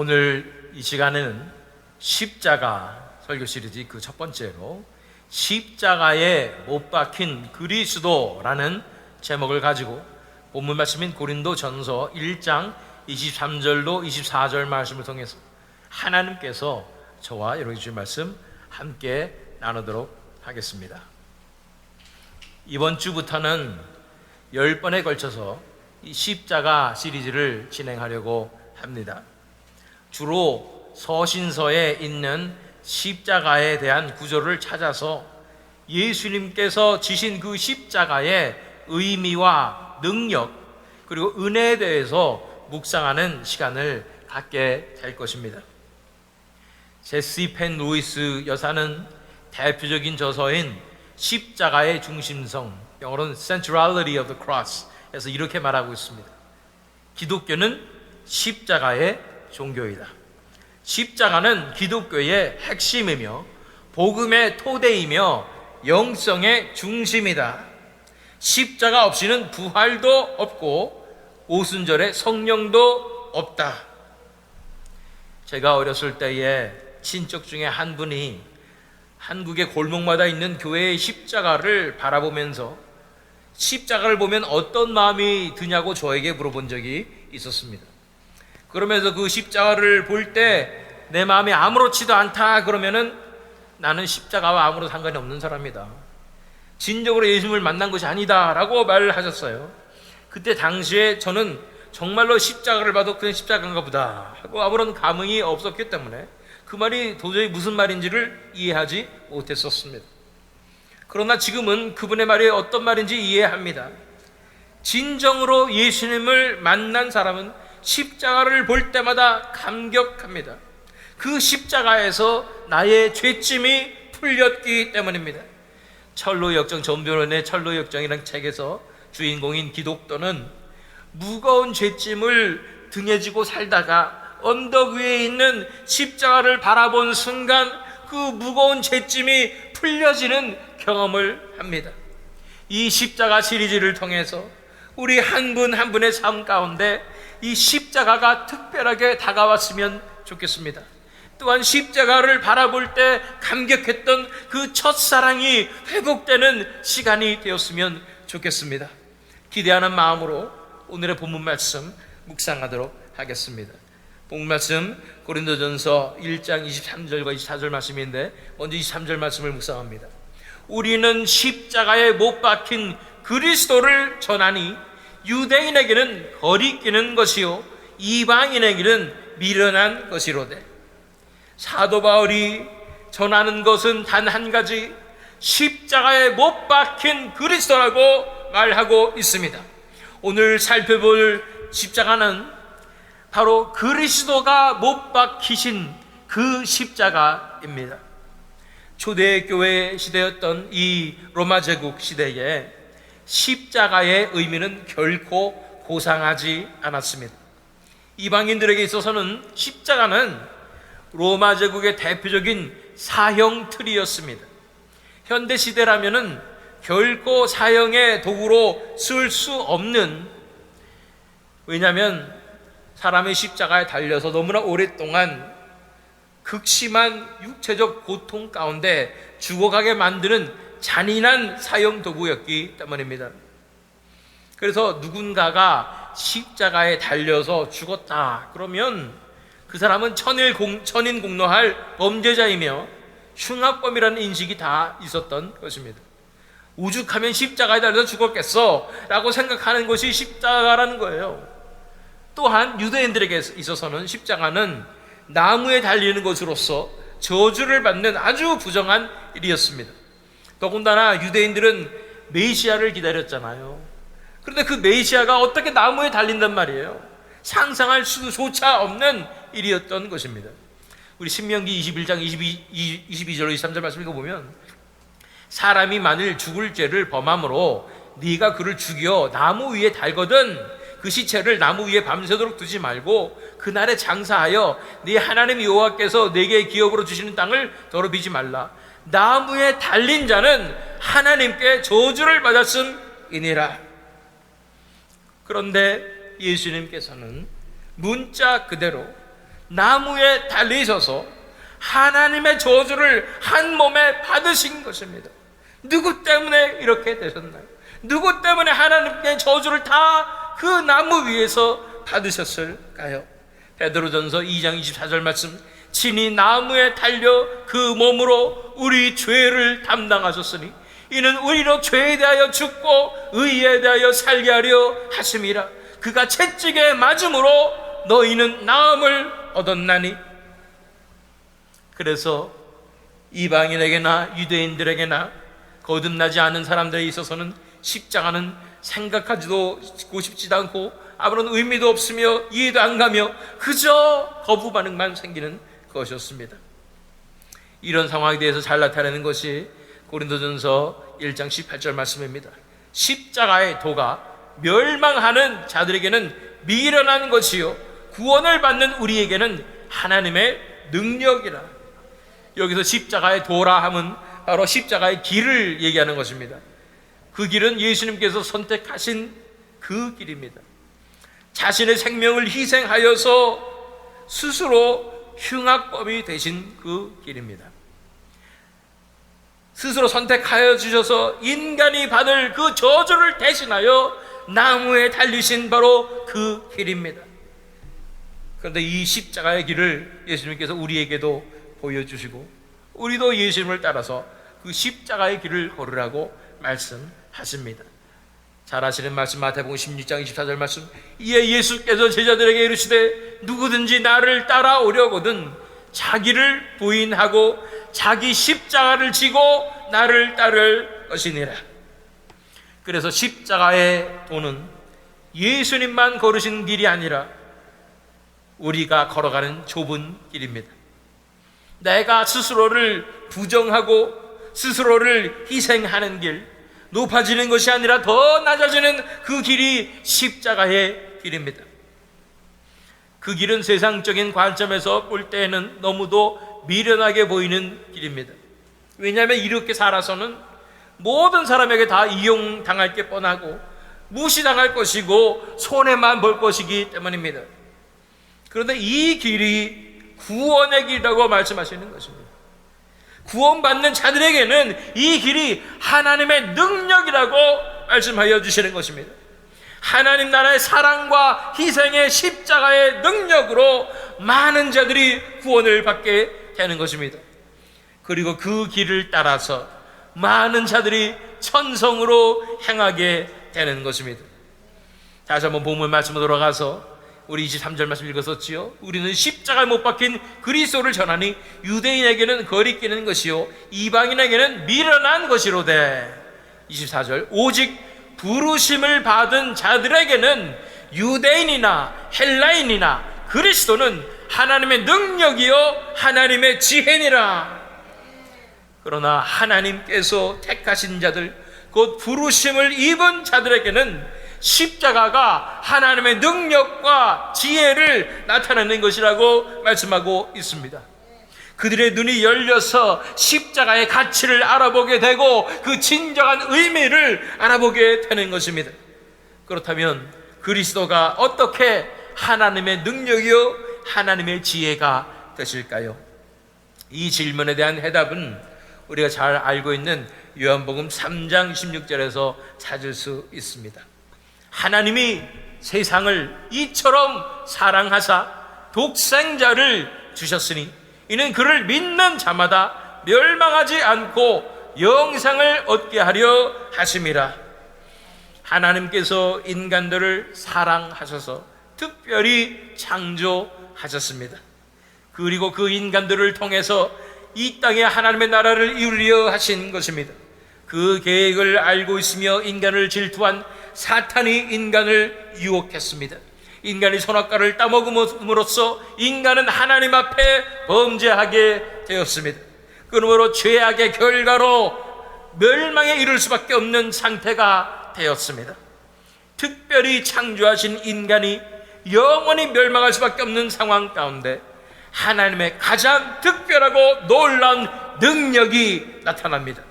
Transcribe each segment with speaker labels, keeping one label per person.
Speaker 1: 오늘 이 시간에는 십자가 설교 시리즈 그 첫 번째로 십자가에 못 박힌 그리스도라는 제목을 가지고 본문 말씀인 고린도 전서 1장 23절로 24절 말씀을 통해서 하나님께서 저와 여러분 주신 말씀 함께 나누도록 하겠습니다. 이번 주부터는 열 번에 걸쳐서 이 십자가 시리즈를 진행하려고 합니다. 주로 서신서에 있는 십자가에 대한 구조를 찾아서 예수님께서 지신 그 십자가의 의미와 능력 그리고 은혜에 대해서 묵상하는 시간을 갖게 될 것입니다. 제시 펜 루이스 여사는 대표적인 저서인 십자가의 중심성, 영어로는 centrality of the cross 에서 이렇게 말하고 있습니다. 기독교는 십자가의 종교이다. 십자가는 기독교의 핵심이며 복음의 토대이며 영성의 중심이다. 십자가 없이는 부활도 없고 오순절에 성령도 없다. 제가 어렸을 때에 친척 중에 한 분이 한국의 골목마다 있는 교회의 십자가를 바라보면서 십자가를 보면 어떤 마음이 드냐고 저에게 물어본 적이 있었습니다. 그러면서 그 십자가를 볼 때 내 마음이 아무렇지도 않다 그러면은 나는 십자가와 아무런 상관이 없는 사람이다. 진정으로 예수님을 만난 것이 아니다라고 말을 하셨어요. 그때 당시에 저는 정말로 십자가를 봐도 그냥 십자가인가 보다 하고 아무런 감흥이 없었기 때문에 그 말이 도저히 무슨 말인지를 이해하지 못했었습니다. 그러나 지금은 그분의 말이 어떤 말인지 이해합니다. 진정으로 예수님을 만난 사람은 십자가를 볼 때마다 감격합니다. 그 십자가에서 나의 죄짐이 풀렸기 때문입니다. 철로 역정 전변원의 철로 역정이라는 책에서 주인공인 기독도는 무거운 죄짐을 등에 지고 살다가 언덕 위에 있는 십자가를 바라본 순간 그 무거운 죄짐이 풀려지는 경험을 합니다. 이 십자가 시리즈를 통해서 우리 한 분한 분의 삶 가운데 이 십자가가 특별하게 다가왔으면 좋겠습니다. 또한 십자가를 바라볼 때 감격했던 그 첫사랑이 회복되는 시간이 되었으면 좋겠습니다. 기대하는 마음으로 오늘의 본문 말씀 묵상하도록 하겠습니다. 본문 말씀 고린도전서 1장 23절과 24절 말씀인데 먼저 23절 말씀을 묵상합니다. 우리는 십자가에 못 박힌 그리스도를 전하니 유대인에게는 거리끼는 것이요 이방인에게는 미련한 것이로되 사도 바울이 전하는 것은 단 한 가지 십자가에 못 박힌 그리스도라고 말하고 있습니다. 오늘 살펴볼 십자가는 바로 그리스도가 못 박히신 그 십자가입니다. 초대교회 시대였던 이 로마 제국 시대에 십자가의 의미는 결코 고상하지 않았습니다. 이방인들에게 있어서는 십자가는 로마 제국의 대표적인 사형 틀이었습니다. 현대 시대라면은 결코 사형의 도구로 쓸 수 없는 왜냐하면 사람의 십자가에 달려서 너무나 오랫동안 극심한 육체적 고통 가운데 죽어가게 만드는 잔인한 사형 도구였기 때문입니다. 그래서 누군가가 십자가에 달려서 죽었다 그러면 그 사람은 천일 공, 천인 공로할 범죄자이며 흉악범이라는 인식이 다 있었던 것입니다. 오죽하면 십자가에 달려서 죽었겠어 라고 생각하는 것이 십자가라는 거예요. 또한 유대인들에게 있어서는 십자가는 나무에 달리는 것으로서 저주를 받는 아주 부정한 일이었습니다. 더군다나 유대인들은 메시아를 기다렸잖아요. 그런데 그 메시아가 어떻게 나무에 달린단 말이에요? 상상할 수조차 없는 일이었던 것입니다. 우리 신명기 21장 22, 22절 23절 말씀 읽어보면 사람이 만일 죽을 죄를 범함으로 네가 그를 죽여 나무 위에 달거든 그 시체를 나무 위에 밤새도록 두지 말고 그날에 장사하여 네 하나님 여호와께서 내게 기업으로 주시는 땅을 더럽히지 말라. 나무에 달린 자는 하나님께 저주를 받았음이니라. 그런데 예수님께서는 문자 그대로 나무에 달리셔서 하나님의 저주를 한 몸에 받으신 것입니다. 누구 때문에 이렇게 되셨나요? 누구 때문에 하나님의 저주를 다 그 나무 위에서 받으셨을까요? 베드로전서 2장 24절 말씀 친히 나무에 달려 그 몸으로 우리 죄를 담당하셨으니 이는 우리로 죄에 대하여 죽고 의에 대하여 살게 하려 하심이라. 그가 채찍에 맞음으로 너희는 나음을 얻었나니? 그래서 이방인에게나 유대인들에게나 거듭나지 않은 사람들에 있어서는 십자가는 생각하지도 싶지도 않고 아무런 의미도 없으며 이해도 안 가며 그저 거부 반응만 생기는 것이었습니다. 이런 상황에 대해서 잘 나타내는 것이 고린도전서 1장 18절 말씀입니다. 십자가의 도가 멸망하는 자들에게는 미련한 것이요 구원을 받는 우리에게는 하나님의 능력이라. 여기서 십자가의 도라 함은 바로 십자가의 길을 얘기하는 것입니다. 그 길은 예수님께서 선택하신 그 길입니다. 자신의 생명을 희생하여서 스스로 흉악범이 되신 그 길입니다. 스스로 선택하여 주셔서 인간이 받을 그 저주를 대신하여 나무에 달리신 바로 그 길입니다. 그런데 이 십자가의 길을 예수님께서 우리에게도 보여주시고 우리도 예수님을 따라서 그 십자가의 길을 걸으라고 말씀하십니다. 잘 아시는 말씀 마태복음 16장 24절 말씀 이에 예수께서 제자들에게 이르시되 누구든지 나를 따라오려거든 자기를 부인하고 자기 십자가를 지고 나를 따를 것이니라. 그래서 십자가의 도는 예수님만 걸으신 길이 아니라 우리가 걸어가는 좁은 길입니다. 내가 스스로를 부정하고 스스로를 희생하는 길, 높아지는 것이 아니라 더 낮아지는 그 길이 십자가의 길입니다. 그 길은 세상적인 관점에서 볼 때에는 너무도 미련하게 보이는 길입니다. 왜냐하면 이렇게 살아서는 모든 사람에게 다 이용당할 게 뻔하고 무시당할 것이고 손해만 볼 것이기 때문입니다. 그런데 이 길이 구원의 길이라고 말씀하시는 것입니다. 구원받는 자들에게는 이 길이 하나님의 능력이라고 말씀하여 주시는 것입니다. 하나님 나라의 사랑과 희생의 십자가의 능력으로 많은 자들이 구원을 받게 되는 것입니다. 그리고 그 길을 따라서 많은 자들이 천성으로 행하게 되는 것입니다. 다시 한번 본문 말씀으로 돌아가서 우리 23절 말씀 읽었었지요. 우리는 십자가에 못 박힌 그리스도를 전하니 유대인에게는 거리끼는 것이요 이방인에게는 미련한 것이로되 24절 오직 부르심을 받은 자들에게는 유대인이나 헬라인이나 그리스도는 하나님의 능력이요 하나님의 지혜니라. 그러나 하나님께서 택하신 자들 곧 부르심을 입은 자들에게는 십자가가 하나님의 능력과 지혜를 나타내는 것이라고 말씀하고 있습니다. 그들의 눈이 열려서 십자가의 가치를 알아보게 되고 그 진정한 의미를 알아보게 되는 것입니다. 그렇다면 그리스도가 어떻게 하나님의 능력이요 하나님의 지혜가 되실까요? 이 질문에 대한 해답은 우리가 잘 알고 있는 요한복음 3장 16절에서 찾을 수 있습니다. 하나님이 세상을 이처럼 사랑하사 독생자를 주셨으니 이는 그를 믿는 자마다 멸망하지 않고 영생을 얻게 하려 하심이라. 하나님께서 인간들을 사랑하셔서 특별히 창조하셨습니다. 그리고 그 인간들을 통해서 이 땅에 하나님의 나라를 이루려 하신 것입니다. 그 계획을 알고 있으며 인간을 질투한 사탄이 인간을 유혹했습니다. 인간이 선악과를 따먹음으로써 인간은 하나님 앞에 범죄하게 되었습니다. 그러므로 죄악의 결과로 멸망에 이를 수밖에 없는 상태가 되었습니다. 특별히 창조하신 인간이 영원히 멸망할 수밖에 없는 상황 가운데 하나님의 가장 특별하고 놀라운 능력이 나타납니다.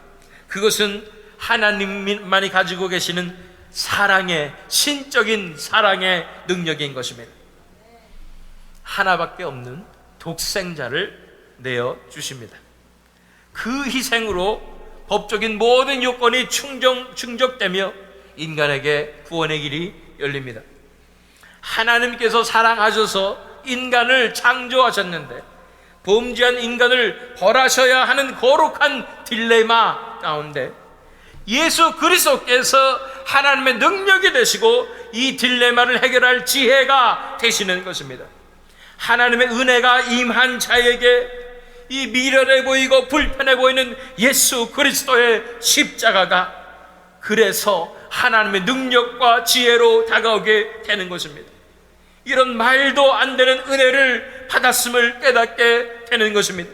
Speaker 1: 그것은 하나님만이 가지고 계시는 사랑의 신적인 사랑의 능력인 것입니다. 하나밖에 없는 독생자를 내어 주십니다. 그 희생으로 법적인 모든 요건이 충정, 충족되며 인간에게 구원의 길이 열립니다. 하나님께서 사랑하셔서 인간을 창조하셨는데 범죄한 인간을 벌하셔야 하는 거룩한 딜레마 가운데 예수 그리스도께서 하나님의 능력이 되시고 이 딜레마를 해결할 지혜가 되시는 것입니다. 하나님의 은혜가 임한 자에게 이 미련해 보이고 불편해 보이는 예수 그리스도의 십자가가 그래서 하나님의 능력과 지혜로 다가오게 되는 것입니다. 이런 말도 안 되는 은혜를 받았음을 깨닫게 되는 것입니다.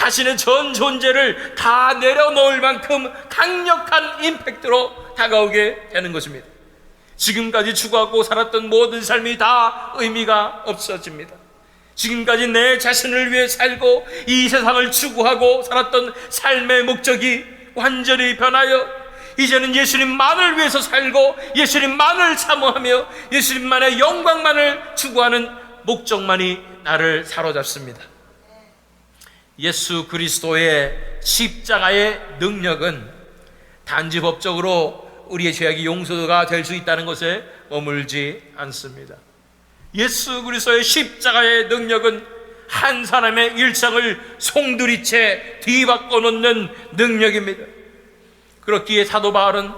Speaker 1: 자신의 전 존재를 다 내려놓을 만큼 강력한 임팩트로 다가오게 되는 것입니다. 지금까지 추구하고 살았던 모든 삶이 다 의미가 없어집니다. 지금까지 내 자신을 위해 살고 이 세상을 추구하고 살았던 삶의 목적이 완전히 변하여 이제는 예수님만을 위해서 살고 예수님만을 사모하며 예수님만의 영광만을 추구하는 목적만이 나를 사로잡습니다. 예수 그리스도의 십자가의 능력은 단지 법적으로 우리의 죄악이 용서가 될 수 있다는 것에 머물지 않습니다. 예수 그리스도의 십자가의 능력은 한 사람의 일상을 송두리째 뒤바꿔 놓는 능력입니다. 그렇기에 사도 바울은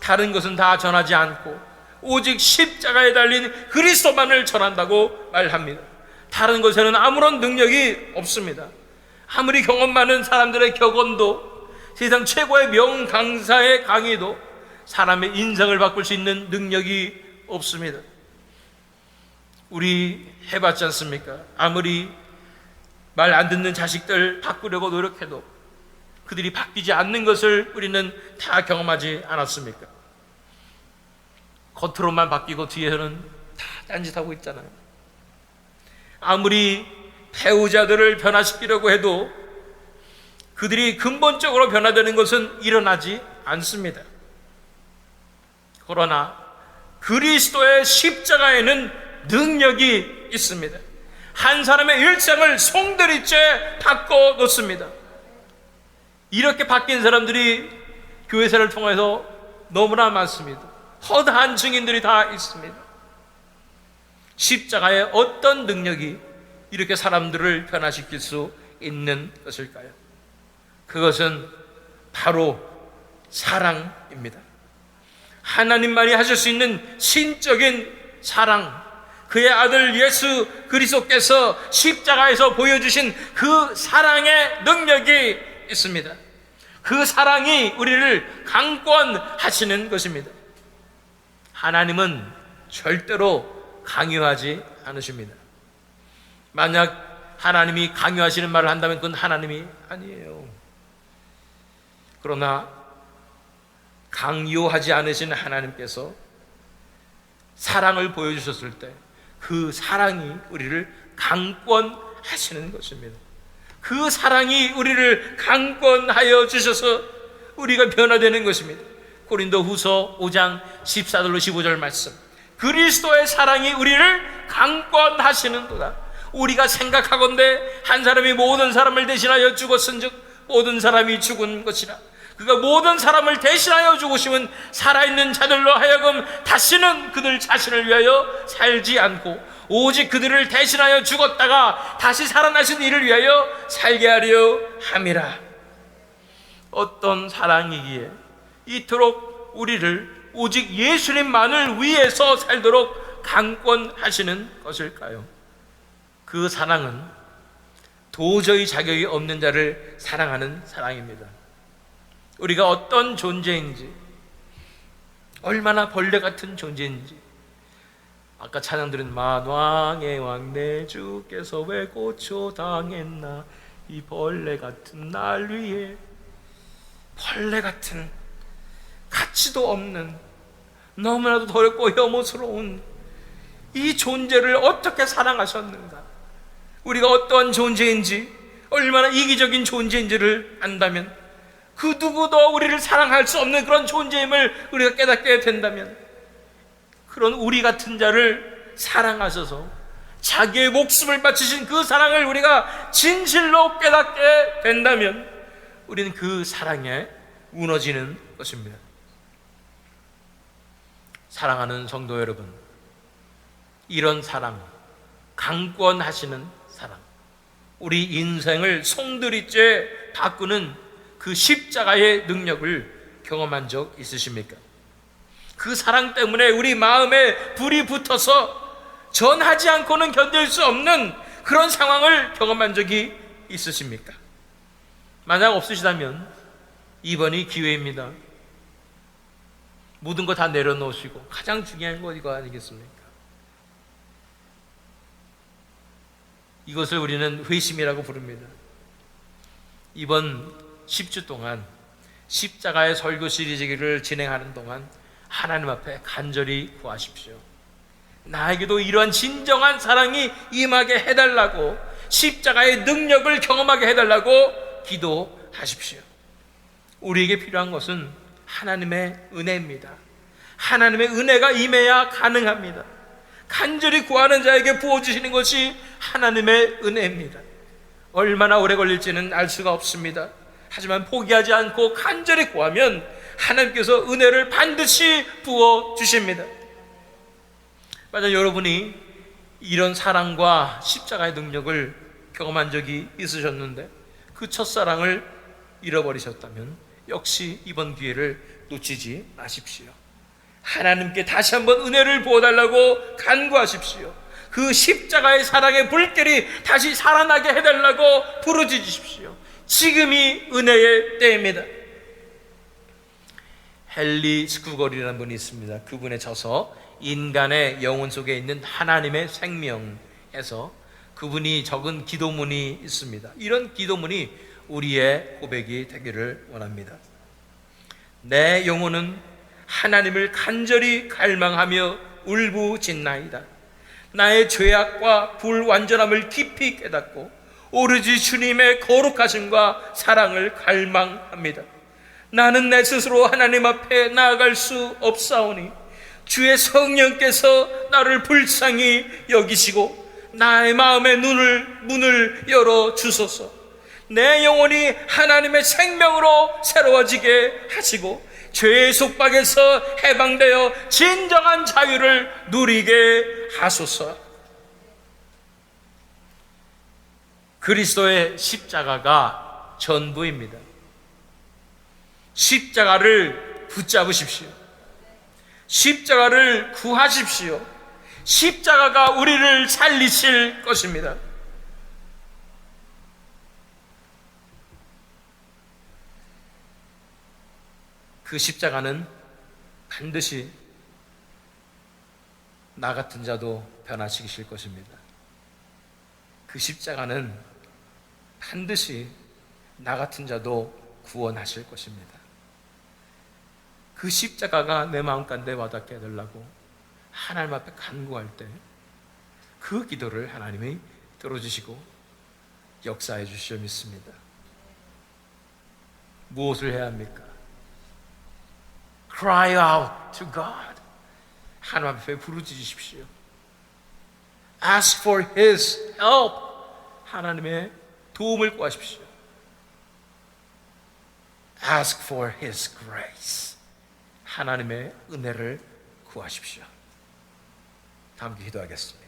Speaker 1: 다른 것은 다 전하지 않고 오직 십자가에 달린 그리스도만을 전한다고 말합니다. 다른 것에는 아무런 능력이 없습니다. 아무리 경험 많은 사람들의 격언도 세상 최고의 명강사의 강의도 사람의 인상을 바꿀 수 있는 능력이 없습니다. 우리 해봤지 않습니까? 아무리 말 안 듣는 자식들 바꾸려고 노력해도 그들이 바뀌지 않는 것을 우리는 다 경험하지 않았습니까? 겉으로만 바뀌고 뒤에서는 다 딴짓하고 있잖아요. 아무리 배우자들을 변화시키려고 해도 그들이 근본적으로 변화되는 것은 일어나지 않습니다. 그러나 그리스도의 십자가에는 능력이 있습니다. 한 사람의 일생을 송두리째 바꿔 놓습니다. 이렇게 바뀐 사람들이 교회사를 통해서 너무나 많습니다. 허다한 증인들이 다 있습니다. 십자가의 어떤 능력이 이렇게 사람들을 변화시킬 수 있는 것일까요? 그것은 바로 사랑입니다. 하나님만이 하실 수 있는 신적인 사랑, 그의 아들 예수 그리스도께서 십자가에서 보여주신 그 사랑의 능력이 있습니다. 그 사랑이 우리를 강권하시는 것입니다. 하나님은 절대로 강요하지 않으십니다. 만약 하나님이 강요하시는 말을 한다면 그건 하나님이 아니에요. 그러나 강요하지 않으신 하나님께서 사랑을 보여주셨을 때 그 사랑이 우리를 강권하시는 것입니다. 그 사랑이 우리를 강권하여 주셔서 우리가 변화되는 것입니다. 고린도 후서 5장 14절로 15절 말씀. 그리스도의 사랑이 우리를 강권하시는도다. 우리가 생각하건대 한 사람이 모든 사람을 대신하여 죽었은즉 모든 사람이 죽은 것이라. 그가 모든 사람을 대신하여 죽으시면 살아있는 자들로 하여금 다시는 그들 자신을 위하여 살지 않고 오직 그들을 대신하여 죽었다가 다시 살아나신 이를 위하여 살게 하려 함이라. 어떤 사랑이기에 이토록 우리를 오직 예수님만을 위해서 살도록 강권하시는 것일까요? 그 사랑은 도저히 자격이 없는 자를 사랑하는 사랑입니다. 우리가 어떤 존재인지, 얼마나 벌레 같은 존재인지, 아까 찬양 들은 만왕의 왕 내 주께서 왜 고초 당했나 이 벌레 같은 날 위해 벌레 같은 가치도 없는 너무나도 더럽고 혐오스러운 이 존재를 어떻게 사랑하셨는가 우리가 어떠한 존재인지 얼마나 이기적인 존재인지를 안다면 그 누구도 우리를 사랑할 수 없는 그런 존재임을 우리가 깨닫게 된다면 그런 우리 같은 자를 사랑하셔서 자기의 목숨을 바치신 그 사랑을 우리가 진실로 깨닫게 된다면 우리는 그 사랑에 무너지는 것입니다. 사랑하는 성도 여러분, 이런 사랑, 강권하시는 우리 인생을 송두리째 바꾸는 그 십자가의 능력을 경험한 적 있으십니까? 그 사랑 때문에 우리 마음에 불이 붙어서 전하지 않고는 견딜 수 없는 그런 상황을 경험한 적이 있으십니까? 만약 없으시다면 이번이 기회입니다. 모든 거 다 내려놓으시고 가장 중요한 거 이거 아니겠습니까? 이것을 우리는 회심이라고 부릅니다. 이번 10주 동안 십자가의 설교 시리즈를 진행하는 동안 하나님 앞에 간절히 구하십시오. 나에게도 이러한 진정한 사랑이 임하게 해달라고 십자가의 능력을 경험하게 해달라고 기도하십시오. 우리에게 필요한 것은 하나님의 은혜입니다. 하나님의 은혜가 임해야 가능합니다. 간절히 구하는 자에게 부어주시는 것이 하나님의 은혜입니다. 얼마나 오래 걸릴지는 알 수가 없습니다. 하지만 포기하지 않고 간절히 구하면 하나님께서 은혜를 반드시 부어 주십니다. 만약 여러분이 이런 사랑과 십자가의 능력을 경험한 적이 있으셨는데 그 첫사랑을 잃어버리셨다면 역시 이번 기회를 놓치지 마십시오. 하나님께 다시 한번 은혜를 부어달라고 간구하십시오. 그 십자가의 사랑의 불길이 다시 살아나게 해달라고 부르짖으십시오. 지금이 은혜의 때입니다. 헨리 스쿠걸이라는 분이 있습니다. 그분의 저서 인간의 영혼 속에 있는 하나님의 생명에서 그분이 적은 기도문이 있습니다. 이런 기도문이 우리의 고백이 되기를 원합니다. 내 영혼은 하나님을 간절히 갈망하며 울부짖나이다. 나의 죄악과 불완전함을 깊이 깨닫고 오로지 주님의 거룩하심과 사랑을 갈망합니다. 나는 내 스스로 하나님 앞에 나아갈 수 없사오니 주의 성령께서 나를 불쌍히 여기시고 나의 마음의 눈을 문을 열어 주소서. 내 영혼이 하나님의 생명으로 새로워지게 하시고 죄의 속박에서 해방되어 진정한 자유를 누리게 하소서. 그리스도의 십자가가 전부입니다. 십자가를 붙잡으십시오. 십자가를 구하십시오. 십자가가 우리를 살리실 것입니다. 그 십자가는 반드시 나 같은 자도 변화시키실 것입니다. 그 십자가는 반드시 나 같은 자도 구원하실 것입니다. 그 십자가가 내 마음 가운데 와닿게 해달라고 하나님 앞에 간구할 때 그 기도를 하나님이 들어주시고 역사해 주시려 믿습니다. 무엇을 해야 합니까? Cry out to God. 하나님 앞에 부르짖으십시오. Ask for His help. 하나님의 도움을 구하십시오. Ask for His grace. 하나님의 은혜를 구하십시오. 다음 기도하겠습니다.